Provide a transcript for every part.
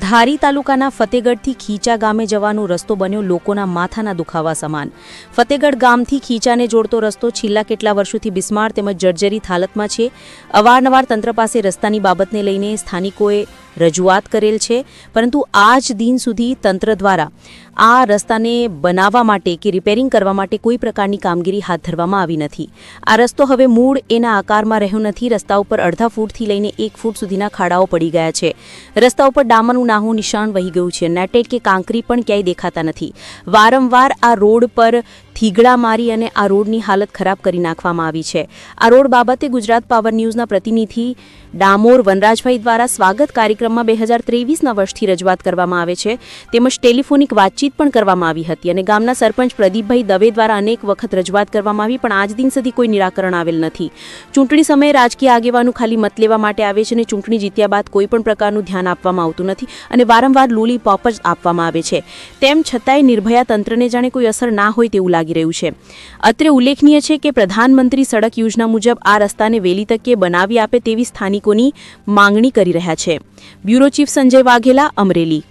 ધારી તાલુકાના ફતેગઢથી ખીચા ગામે જવાનો રસ્તો બન્યો લોકોના માથાના દુખાવા સમાન. ફતેગઢ ગામથી ખીચાને જોડતો રસ્તો છેલ્લા કેટલા વર્ષોથી બિસ્માર તેમજ જર્જરિત હાલતમાં છે. અવારનવાર તંત્ર પાસે રસ્તાની બાબતને લઈને સ્થાનિકોએ રજૂઆત કરેલ છે. પરંતુ આજ દિન સુધી તંત્ર દ્વારા આ રસ્તાને બનાવવા માટે કે રિપેરિંગ કરવા માટે કોઈ પ્રકારની કામગીરી હાથ ધરવામાં આવી નથી. આ રસ્તો હવે મૂળ એના આકારમાં રહ્યો નથી. રસ્તા ઉપર અડધા ફૂટથી લઈને એક ફૂટ સુધીના ખાડાઓ પડી ગયા છે. રસ્તા ઉપર ડામરનું નાહું નિશાન વહી ગયું છે. નેટેડ કે કાંકરી પણ ક્યાંય દેખાતા નથી. વારંવાર આ રોડ પર થીગડા મારી અને આ રોડની હાલત ખરાબ કરી નાખવામાં આવી છે. આ રોડ બાબતે ગુજરાત પાવર ન્યૂઝના પ્રતિનિધિ ડામોર વનરાજભાઈ દ્વારા સ્વાગત કાર્યક્રમમાં બે હજાર ત્રેવીસના વર્ષથી રજૂઆત કરવામાં આવે છે. તેમજ ટેલિફોનિક વાતચીત પણ કરવામાં આવી હતી અને ગામના સરપંચ પ્રદીપભાઈ દવે દ્વારા અનેક વખત રજૂઆત કરવામાં આવી, પણ આજ દિન સુધી કોઈ નિરાકરણ આવેલ નથી. ચૂંટણી સમયે રાજકીય આગેવાનો ખાલી મત લેવા માટે આવે છે અને ચૂંટણી જીત્યા બાદ કોઈ પણ પ્રકારનું ધ્યાન આપવામાં આવતું નથી અને વારંવાર લોલી પોપ જ આપવામાં આવે છે. તેમ છતાંય નિર્ભયા તંત્રને જાણે કોઈ અસર ના હોય તેવું લાગી રહ્યું છે. અત્રે ઉલ્લેખનીય છે કે પ્રધાનમંત્રી સડક યોજના મુજબ આ રસ્તાને વહેલી તકે બનાવી આપે તેવી સ્થાનિકોની માંગણી કરી રહ્યા છે. Bureau chief Sanjay Vaghela, Amreli.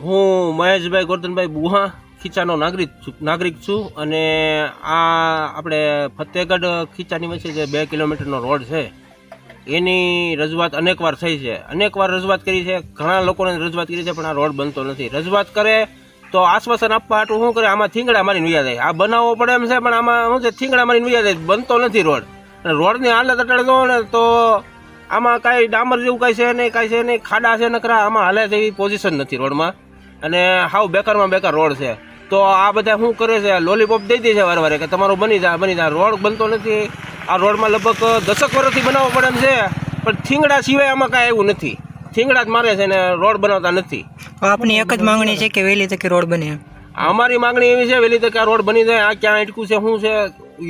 હું મહેશભાઈ ગોરધનભાઈ બુહા ખીચાનો નાગરિક છું નાગરિક છું અને આ આપણે ફતેહગઢ ખીચાની વચ્ચે જે બે કિલોમીટરનો રોડ છે, એની રજૂઆત અનેકવાર થઈ છે. અનેકવાર રજૂઆત કરી છે, ઘણા લોકોને રજૂઆત કરી છે, પણ આ રોડ બનતો નથી. રજૂઆત કરે તો આશ્વાસન આપવા હાટું શું કરે? આમાં થીંગડા મારીને વ્યા જાય. આ બનાવવો પડે એમ છે, પણ આમાં શું છે? થીંગડા મારીને વ્યા જાય. બનતો નથી રોડ. અને રોડની હાલત અટાડતો ને તો આમાં કાંઈ ડામર જેવું કાંઈ છે નહીં કાંઈ છે નહીં ખાડા છે નકરા આમાં હાલે તેવી પોઝિશન નથી રોડમાં અને હાવ બેકારમાં બેકાર રોડ છે. તો આ બધા શું કરે છે? લોલીપોપ દઈ દે છે વાર વારે કે તમારું બની જાય બની જાય રોડ બનતો નથી. આ રોડમાં લગભગ દસક વર્ષથી બનાવવો પડે એમ છે પણ થીંગડા સિવાય આમાં કાંઈ એવું નથી. થીંગડા જ મારે છે ને રોડ બનાવતા નથી. આપની એક જ માંગણી છે કે વહેલી તકે રોડ બને અમારી માંગણી એવી છે વહેલી તકે આ રોડ બની જાય આ ક્યાં અટકું છે શું છે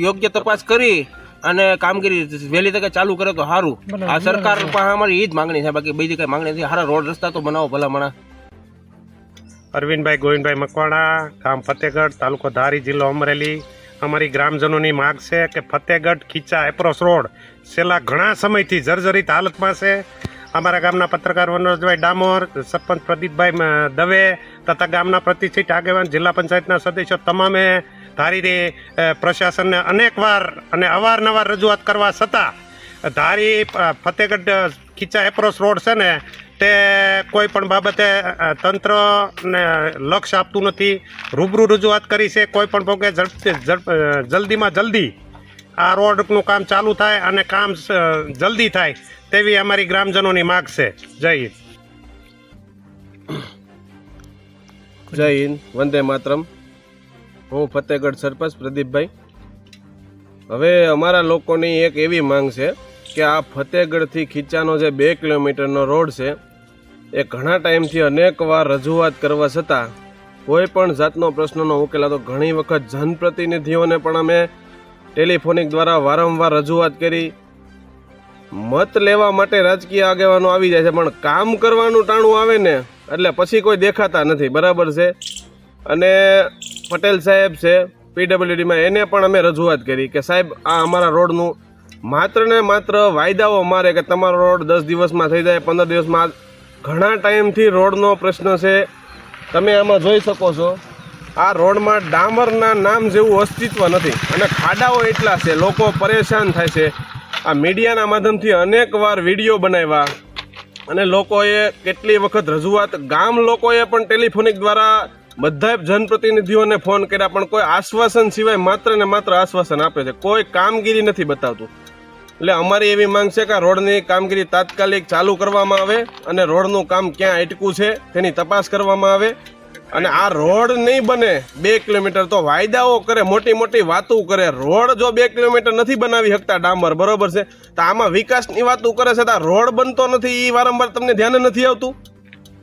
યોગ્ય તપાસ કરી. અને કામગીરી વહેલી તકે ચાલુ કરે તો સારું આ સરકાર પાસે અમારી એ જ માંગણી છે. બાકી બીજી કઈ માંગણી નથી. સારા રોડ રસ્તા તો બનાવો ભલામણા અરવિંદભાઈ ગોવિંદભાઈ મકવાણા ગામ ફતેગઢ તાલુકો ધારી જિલ્લો અમરેલી. અમારી ગ્રામજનોની માગ છે કે ફતેગઢ ખીચા એપ્રોસ રોડ છેલ્લા ઘણા સમયથી જર્જરિત હાલતમાં છે. અમારા ગામના પત્રકાર મનોજભાઈ ડામોર સરપંચ પ્રદીપભાઈ દવે તથા ગામના પ્રતિષ્ઠિત આગેવાન જિલ્લા પંચાયતના સદસ્યો તમામે ધારી અ, પ્રશાસનને અનેકવાર અને અવારનવાર રજૂઆત કરવા છતાં ધારી ફતેહગઢ ખીચા એપ્રોચ રોડ છે ને તે કોઈ પણ બાબતે તંત્રને લક્ષ્ય આપતું નથી. રૂબરૂ રજૂઆત કરી છે કોઈ પણ ભોગે જલ્દીમાં જલ્દી આ રોડનું કામ ચાલુ થાય અને કામ જલ્દી થાય તેવી અમારી ગ્રામજનોની માગ છે. જય હિન્દ. જય હિન્દ વંદે માતરમ. હું ફતેહગઢ સરપંચ પ્રદીપભાઈ. હવે અમારા લોકોની એક એવી માંગ છે કે આ ફતેહગઢથી ખીચાનો જે બે કિલોમીટરનો રોડ છે, એ ઘણા ટાઈમથી અનેકવાર રજૂઆત કરવા છતાં કોઈ પણ જાતનો પ્રશ્નનો ઉકેલાતો ઘણી વખત જનપ્રતિનિધિઓને પણ અમે ટેલિફોનિક દ્વારા વારંવાર રજૂઆત કરી. મત લેવા માટે રાજકીય આગેવાનો આવી જાય છે, પણ કામ કરવાનું ટાણું આવે ને, એટલે પછી કોઈ દેખાતા નથી. બરાબર છે? અને પટેલ સાહેબ છે પીડબ્લ્યુડીમાં એને પણ અમે રજૂઆત કરી કે સાહેબ, આ અમારા રોડનું માત્ર ને માત્ર વાયદાઓ મારે કે તમારો રોડ દસ દિવસમાં થઈ જાય, પંદર દિવસમાં ઘણા ટાઈમથી રોડનો પ્રશ્ન છે. તમે આમાં જોઈ શકો છો, આ રોડમાં ડામરના નામ જેવું અસ્તિત્વ નથી અને ખાડાઓ એટલા છે, લોકો પરેશાન થાય છે. આ મીડિયાના માધ્યમથી અનેકવાર વીડિયો બનાવ્યા અને લોકોએ કેટલી વખત રજૂઆત, ગામ લોકોએ પણ ટેલિફોનિક દ્વારા બધા જનપ્રતિનિધિઓને ફોન કર્યા, પણ કોઈ આશ્વાસન સિવાય માત્ર ને માત્ર આશ્વાસન આપે છે. કોઈ કામગીરી નથી બતાવતું. એટલે અમારી એવી માંગ છે કે રોડની કામગીરી તાત્કાલિક ચાલુ કરવામાં આવે અને રોડનું કામ ક્યાં અટકું છે તેની તપાસ કરવામાં આવે. અને આ રોડ નહીં બને બે કિલોમીટર તો વાયદાઓ કરે, મોટી મોટી વાતો કરે. રોડ જો બે કિલોમીટર નથી બનાવી શકતા ડામર, બરોબર છે? તો આમાં વિકાસની વાતો કરે છે તો રોડ બનતો નથી એ વારંવાર તમને ધ્યાન નથી આવતું?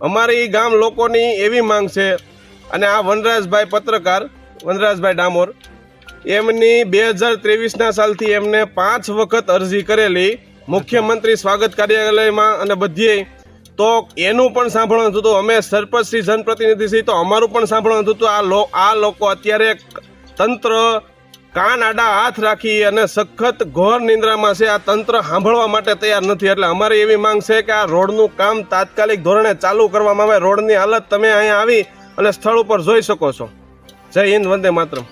અમારી ગામ લોકોની એવી માંગ છે અને આ વનરાજભાઈ પત્રકાર, વનરાજભાઈ ડામોર, એમની બે હજાર ત્રેવીસના સાલથી એમને પાંચ વખત અરજી કરેલી. મુખ્યમંત્રી સ્વાગત કાર્યાલયમાં અને બધીએ તો એનું પણ સાંભળવાનું હતું. અમે સરપંચ શ્રી જનપ્રતિનિધિ તો અમારું પણ સાંભળવાનું હતું. આ લો, આ લોકો અત્યારે તંત્ર કાન આડા હાથ રાખી અને સખત ઘોર નિંદ્રામાં છે. આ તંત્ર સાંભળવા માટે તૈયાર નથી. એટલે અમારી એવી માંગ છે કે આ રોડનું કામ તાત્કાલિક ધોરણે ચાલુ કરવામાં આવે. રોડની હાલત તમે અહીંયા આવી અને સ્થળ ઉપર જોઈ શકો છો. જય હિન્દ વંદે માતરમ.